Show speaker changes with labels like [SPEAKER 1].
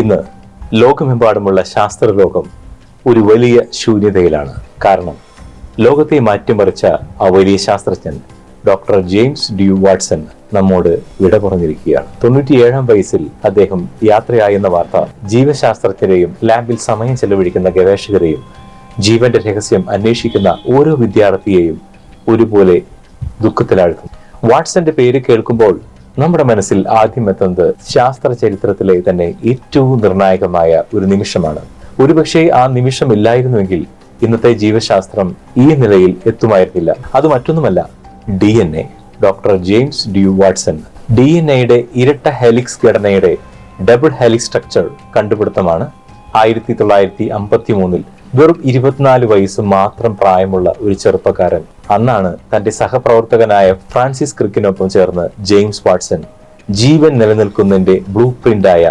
[SPEAKER 1] ഇന്ന് ലോകമെമ്പാടുമുള്ള ശാസ്ത്രലോകം ഒരു വലിയ ശൂന്യതയിലാണ്. കാരണം ലോകത്തെ മാറ്റിമറിച്ച ആ വലിയ ശാസ്ത്രജ്ഞൻ ഡോക്ടർ ജെയിംസ് ഡ്യൂ വാട്സൺ നമ്മോട് വിട പറഞ്ഞിരിക്കുകയാണ്. തൊണ്ണൂറ്റിയേഴാം വയസ്സിൽ അദ്ദേഹം യാത്രയായെന്ന വാർത്ത ജീവശാസ്ത്രജ്ഞരെയും ലാബിൽ സമയം ചെലവഴിക്കുന്ന ഗവേഷകരെയും ജീവന്റെ രഹസ്യം അന്വേഷിക്കുന്ന ഓരോ വിദ്യാർത്ഥിയെയും ഒരുപോലെ ദുഃഖത്തിലാഴ്ത്തും വാട്സന്റെ പേര് കേൾക്കുമ്പോൾ നമ്മുടെ മനസ്സിൽ ആദ്യം എത്തുന്നത് ശാസ്ത്ര ചരിത്രത്തിലെ തന്നെ ഏറ്റവും നിർണായകമായ ഒരു നിമിഷമാണ്. ഒരുപക്ഷെ ആ നിമിഷം ഇല്ലായിരുന്നുവെങ്കിൽ ഇന്നത്തെ ജീവശാസ്ത്രം ഈ നിലയിൽ എത്തുമായിരുന്നില്ല. അത് മറ്റൊന്നുമല്ല D N A doctor James D Watson D N എയുടെ ഇരട്ട ഹെലിക്സ് ഘടനയുടെ ഡബിൾ ഹെലിക്സ് സ്ട്രക്ചർ കണ്ടുപിടുത്തമാണ് ആയിരത്തി തൊള്ളായിരത്തി അമ്പത്തി മൂന്നിൽ വെറും ഇരുപത്തിനാല് വയസ്സ് മാത്രം പ്രായമുള്ള ഒരു ചെറുപ്പക്കാരൻ. അന്നാണ് തന്റെ സഹപ്രവർത്തകനായ ഫ്രാൻസിസ് ക്രിക്കിനൊപ്പം ചേർന്ന് ജെയിംസ് വാട്സൺ ജീവൻ നിലനിൽക്കുന്നതിന്റെ ബ്ലൂ പ്രിന്റായ